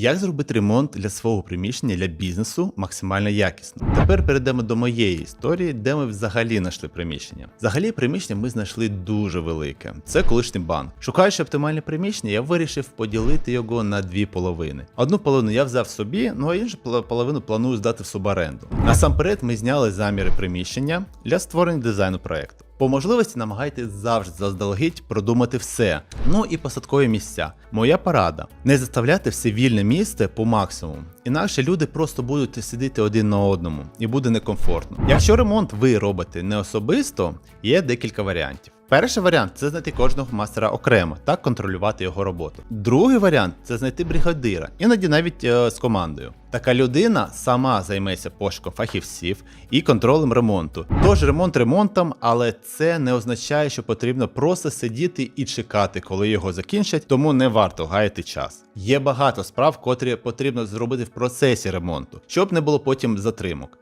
Як зробити ремонт для свого приміщення для бізнесу максимально якісно? Тепер перейдемо до моєї історії, де ми взагалі знайшли приміщення. Взагалі, приміщення ми знайшли дуже велике. Це колишній банк. Шукаючи оптимальне приміщення, я вирішив поділити його на дві половини. Одну половину я взяв собі, ну а іншу пол- половину планую здати в суборенду. Насамперед, ми зняли заміри приміщення для створення дизайну проекту. По можливості намагайтесь завжди заздалегідь продумати все. Ну і посадкові місця. Моя порада: не заставляти все вільне місце по максимуму. Інакше люди просто будуть сидіти один на одному і буде некомфортно. Якщо ремонт ви робите не особисто, є декілька варіантів. Перший варіант це знайти кожного мастера окремо та контролювати його роботу. Другий варіант це знайти бригадира, іноді навіть е, з командою. Така людина сама займеться пошуком фахівців і контролем ремонту. Тож ремонт ремонтом, але це не означає, що потрібно просто сидіти і чекати, коли його закінчать, тому не варто гаяти час. Є багато справ, котрі потрібно зробити в процесі ремонту, щоб не було потім затримок.